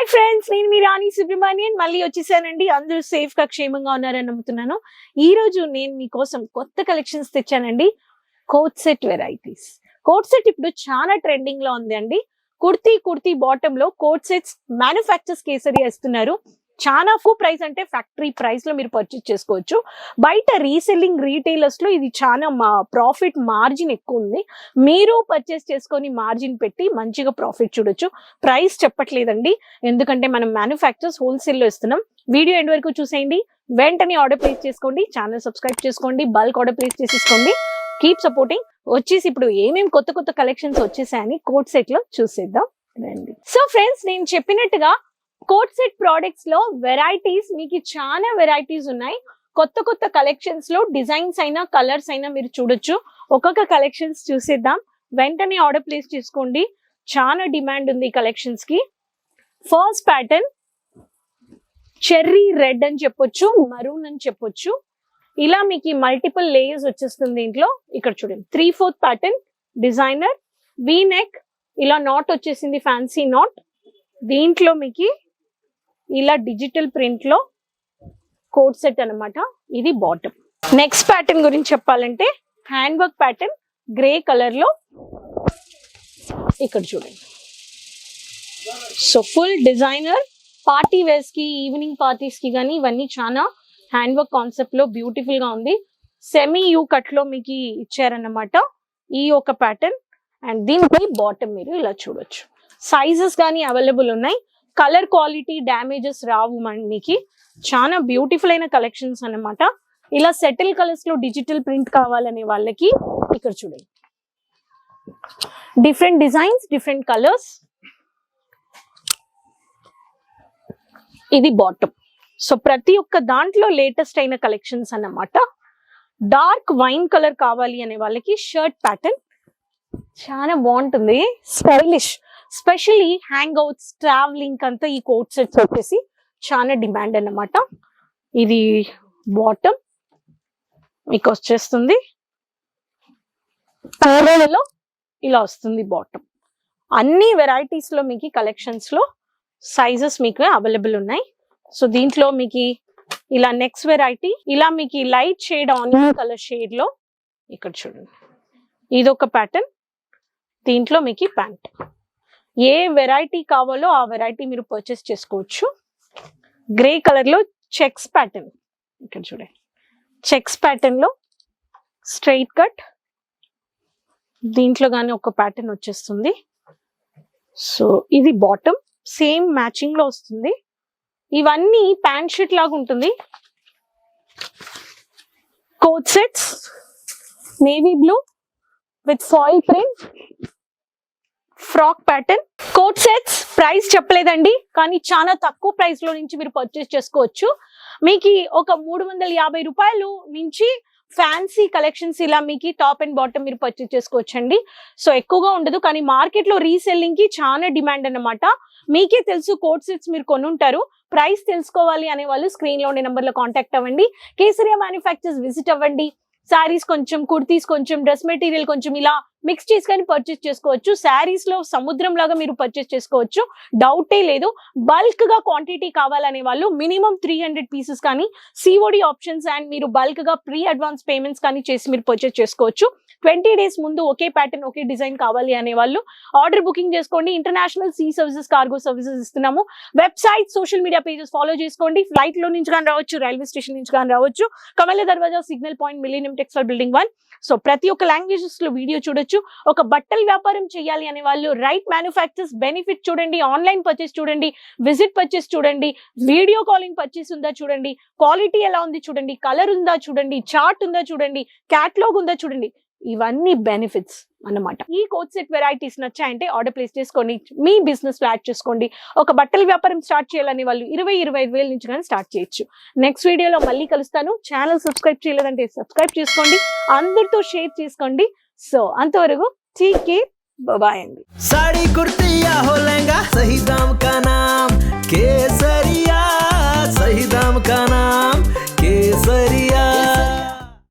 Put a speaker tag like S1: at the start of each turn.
S1: Hi friends నేను మీ రాణి సుబ్రహ్మణ్యన్ మళ్ళీ వచ్చేసానండి. అందరూ సేఫ్గా క్షేమంగా ఉన్నారని నమ్ముతున్నాను. ఈ రోజు నేను మీకోసం కొత్త collections తెచ్చానండి. Coat set varieties coat set ఇప్పుడు చాలా ట్రెండింగ్లో ఉంది అండి కుర్తీ కుర్తీ బాటమ్లో కోట్ సెట్స్ మ్యానుఫ్యాక్చర్స్ కేసరి వేస్తున్నారు. చాలా ఎక్కువ ప్రైస్ అంటే ఫ్యాక్టరీ ప్రైస్లో మీరు పర్చేస్ చేసుకోవచ్చు. బయట రీసెల్లింగ్ రీటైలర్స్లో ఇది చాలా మా ప్రాఫిట్ మార్జిన్ ఎక్కువ ఉంది. మీరు పర్చేస్ చేసుకొని మార్జిన్ పెట్టి మంచిగా ప్రాఫిట్ చూడొచ్చు. ప్రైస్ చెప్పట్లేదండి. ఎందుకంటే మనం మ్యానుఫ్యాక్చర్స్ హోల్సేల్లో ఇస్తున్నాం. వీడియో ఎండ్ వరకు చూసేయండి. వెంటనే ఆర్డర్ ప్లేస్ చేసుకోండి. ఛానల్ సబ్స్క్రైబ్ చేసుకోండి. బల్క్ ఆర్డర్ ప్లేస్ చేసేసుకోండి. కీప్ సపోర్టింగ్ వచ్చేసి ఇప్పుడు ఏమేమి కొత్త కొత్త కలెక్షన్స్ వచ్చేసాయని కోట్ సెట్లో చూసేద్దాం. రండి. సో ఫ్రెండ్స్ నేను చెప్పినట్టుగా కోట్ సెట్ ప్రోడక్ట్స్లో వెరైటీస్ మీకు చాలా వెరైటీస్ ఉన్నాయి. కొత్త కొత్త కలెక్షన్స్లో డిజైన్స్ అయినా కలర్స్ అయినా మీరు చూడొచ్చు. ఒక్కొక్క కలెక్షన్స్ చూసేద్దాం. వెంటనే ఆర్డర్ ప్లేస్ చేసుకోండి. చాలా డిమాండ్ ఉంది కలెక్షన్స్కి. ఫస్ట్ ప్యాటర్న్ చెర్రీ రెడ్ అని చెప్పొచ్చు మరూన్ అని చెప్పొచ్చు. ఇలా మీకు మల్టిపుల్ లేయర్స్ వచ్చేస్తుంది దీంట్లో ఇక్కడ చూడండి. Three fourth pattern designer V neck ఇలా నాట్ వచ్చేసింది ఫ్యాన్సీ నాట్ దీంట్లో మీకు ఇలా డిజిటల్ ప్రింట్లో కోట్ సెట్ అన్నమాట. ఇది బాటమ్ నెక్స్ట్ ప్యాటర్న్ గురించి చెప్పాలంటే హ్యాండ్ వర్క్ ప్యాటర్న్ గ్రే కలర్లో ఇక్కడ చూడండి. సో ఫుల్ డిజైనర్ పార్టీ వేర్స్కి ఈవినింగ్ పార్టీస్కి కానీ ఇవన్నీ చాలా హ్యాండ్ వర్క్ కాన్సెప్ట్లో బ్యూటిఫుల్గా ఉంది. సెమీ యూ కట్లో మీకు ఇచ్చారన్నమాట ఈ ఒక ప్యాటర్న్ అండ్ దీనిపై బాటమ్ మీరు ఇలా చూడొచ్చు. సైజెస్ కానీ అవైలబుల్ ఉన్నాయి. కలర్ క్వాలిటీ డ్యామేజెస్ రావు మనకి. చాలా బ్యూటిఫుల్ అయిన కలెక్షన్స్ అన్నమాట. ఇలా సెటిల్ కలర్స్లో డిజిటల్ ప్రింట్ కావాలనే వాళ్ళకి ఇక్కడ చూడండి. Different designs different colours. ఇది బాటమ్. సో ప్రతి ఒక్క దాంట్లో లేటెస్ట్ అయిన కలెక్షన్స్ అన్నమాట. డార్క్ వైన్ కలర్ కావాలి అనే వాళ్ళకి షర్ట్ ప్యాటర్న్. చాలా బాగుంటుంది. Stylish. Specially hangouts travelling అంతా ఈ కోట్ సెట్స్ వచ్చేసి చాలా డిమాండ్ అన్నమాట. ఇది బాటమ్. మీకు వచ్చేస్తుంది. పారోలలో ఇలా వస్తుంది బాటమ్. అన్ని వెరైటీస్లో మీకు కలెక్షన్స్లో సైజెస్ మీకు అవైలబుల్ ఉన్నాయి. సో దీంట్లో మీకు ఇలా నెక్స్ట్ వెరైటీ ఇలా మీకు లైట్ షేడ్ ఆనియన్ కలర్ షేడ్లో ఇక్కడ చూడండి. ఇది ఒక ప్యాటర్న్. దీంట్లో మీకు ప్యాంట్. ఏ వెరైటీ కావాలో ఆ వెరైటీ మీరు పర్చేస్ చేసుకోవచ్చు. గ్రే కలర్లో చెక్స్ ప్యాటర్న్ ఇక్కడ చూడండి. చెక్స్ ప్యాటర్న్లో స్ట్రైట్ కట్ దీంట్లో కానీ ఒక ప్యాటర్న్ వచ్చేస్తుంది. సో ఇది బాటమ్ సేమ్ మ్యాచింగ్లో వస్తుంది. ఇవన్నీ ప్యాంట్ షర్ట్ లాగా ఉంటుంది. Coat sets navy blue with foil print frock pattern coat sets price చెప్పలేదండి కానీ చాలా తక్కువ ప్రైస్లో నుంచి మీరు పర్చేస్ చేసుకోవచ్చు. మీకు ఒక మూడు వందల యాభై రూపాయలు నుంచి ఫ్యాన్సీ కలెక్షన్స్ ఇలా మీకు టాప్ అండ్ బాటమ్ మీరు పర్చేస్ చేసుకోవచ్చు అండి సో ఎక్కువగా ఉండదు కానీ మార్కెట్లో రీసెల్లింగ్కి చాలా డిమాండ్ అన్నమాట. మీకే తెలుసు కోట్ సెట్స్ మీరు కొనుంటారు ప్రైస్ తెలుసుకోవాలి అనే వాళ్ళు స్క్రీన్లో ఉండే నెంబర్లో కాంటాక్ట్ అవ్వండి. కేసరియా మ్యానుఫ్యాక్చర్స్ విజిట్ అవ్వండి. శారీస్ కొంచెం కుర్తీస్ కొంచెం డ్రెస్ మెటీరియల్ కొంచెం ఇలా మిక్స్ చేసుకొని పర్చేస్ చేసుకోవచ్చు. శారీస్లో సముద్రం లాగా మీరు పర్చేస్ చేసుకోవచ్చు. డౌటే లేదు. బల్క్గా క్వాంటిటీ కావాలనే వాళ్ళు మినిమం త్రీ హండ్రెడ్ పీసెస్ కానీ సిఓడి ఆప్షన్స్ అండ్ మీరు బల్క్గా ప్రీ అడ్వాన్స్ పేమెంట్స్ కానీ చేసి మీరు పర్చేస్ చేసుకోవచ్చు. ట్వంటీ డేస్ ముందు ఒకే ప్యాటర్న్ ఒకే డిజైన్ కావాలి అనే వాళ్ళు ఆర్డర్ బుకింగ్ చేసుకోండి. International sea services cargo services ఇస్తున్నాము. Website social media pages follow చేసుకోండి. ఫ్లైట్లో నుంచి కానీ రావచ్చు రైల్వే స్టేషన్ నుంచి కానీ రావచ్చు. కమల దర్వాజా signal point millennium textile building one so ప్రతి ఒక్క లాంగ్వేజెస్లో వీడియో చూడొచ్చు. ఒక బట్టల వ్యాపారం చేయాలి అనే వాళ్ళు రైట్ మ్యానుఫ్యాక్చర్స్ బెనిఫిట్ చూడండి ఆన్లైన్ పర్చేస్ చూడండి విజిట్ పర్చేస్ చూడండి వీడియో కాలింగ్ పర్చేస్ ఉందా చూడండి క్వాలిటీ ఎలా ఉంది చూడండి కలర్ ఉందా చూడండి చార్ట్ ఉందా చూడండి క్యాట్లాగ్ ఉందా చూడండి ఇవన్నీ బెనిఫిట్స్ అన్నమాట. ఈ కోట్ సెట్ వెరైటీస్ నచ్చాయంటే ఆర్డర్ ప్లేస్ చేసుకోండి మీ బిజినెస్లో యాడ్ చేసుకోండి. ఒక బట్టల వ్యాపారం స్టార్ట్ చేయాలని వాళ్ళు ఇరవై ఇరవై ఐదు వేల నుంచి కానీ స్టార్ట్ చేయొచ్చు. నెక్స్ట్ వీడియోలో మళ్ళీ కలుస్తాను. ఛానల్ సబ్స్క్రైబ్ చేయలేదంటే సబ్స్క్రైబ్ చేసుకోండి. అందరితో షేర్ చేసుకోండి. सो अंतरू ठीक
S2: साड़ी कुर्ती या सही दाम